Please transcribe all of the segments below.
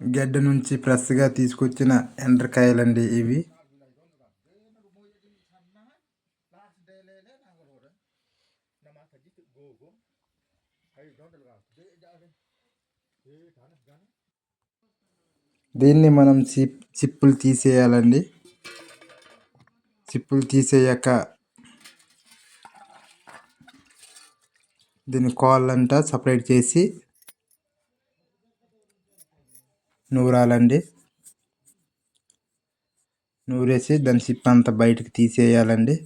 గడ్డ నుంచి ఫ్రెష్గా తీసుకొచ్చిన ఎండ్రకాయలండి ఇవి. దీన్ని మనం చిప్ చిప్పులు తీసేయాలండి. చిప్పులు తీసేయక దీని కోళ్ళంతా సపరేట్ చేసి నూరాలండి. నూరేసి దాని సిప్ అంతా బయటకు తీసేయాలండి.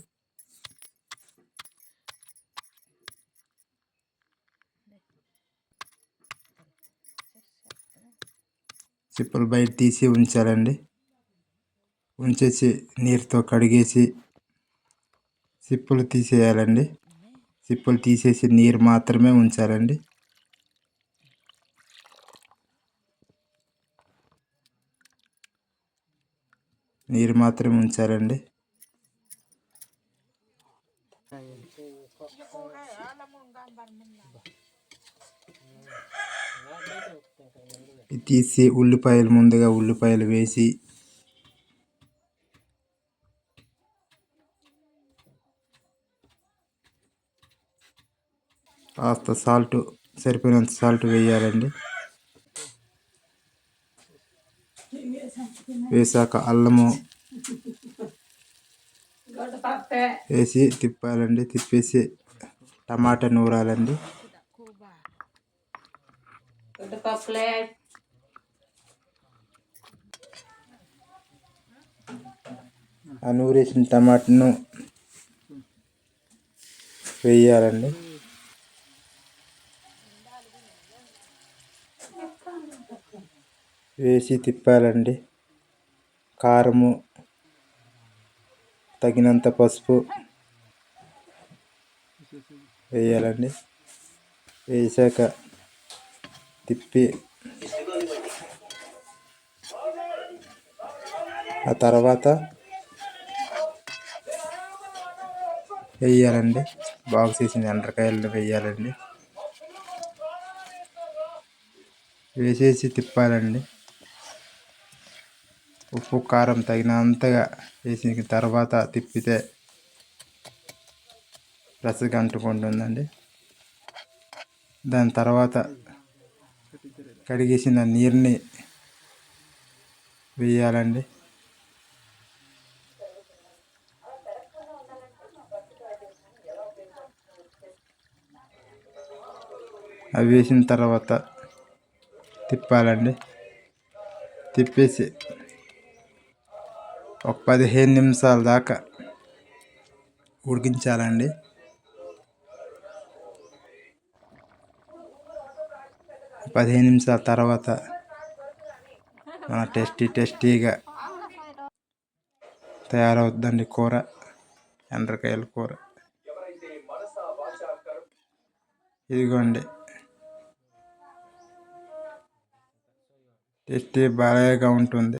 చిప్పులు బయట తీసి ఉంచాలండి. ఉంచేసి నీరుతో కడిగేసి చిప్పులు తీసేయాలండి. చిప్పులు తీసేసి నీరు మాత్రమే ఉంచాలండి. నీరు మాత్రమే ఉంచారండి తీసి ఉల్లిపాయలు ముందుగా ఉల్లిపాయలు వేసి కాస్త సాల్ట్ సరిపోయినంత సాల్ట్ వేయాలండి. వేసాక అల్లము వేసి తిప్పాలండి. తిప్పేసి టమాటా నూరాలండి. ఆ నూరేసిన టమాటాను వేయాలండి. వేసి తిప్పాలండి. కారము తగినంత పసుపు వేయాలండి. వేసాక తిప్పి ఆ తర్వాత వేయాలండి. బాగు చేసిన ఎండ్రకాయలు వేయాలండి. వేసేసి తిప్పాలండి. ఉప్పు కారం తగినంతగా వేసిన తర్వాత తిప్పితే రసగా అంటుకుంటుందండి. దాని తర్వాత కడిగేసిన నీరుని వేయాలండి. అవి వేసిన తర్వాత తిప్పాలండి. తిప్పేసి ఒక పదిహేను నిమిషాల దాకా ఉడికించాలండి. పదిహేను నిమిషాల తర్వాత మన టేస్టీ టేస్టీగా తయారవుద్దండి కూర ఎండ్రకాయల కూర. ఇదిగోండి. టేస్టీ బాగా ఉంటుంది.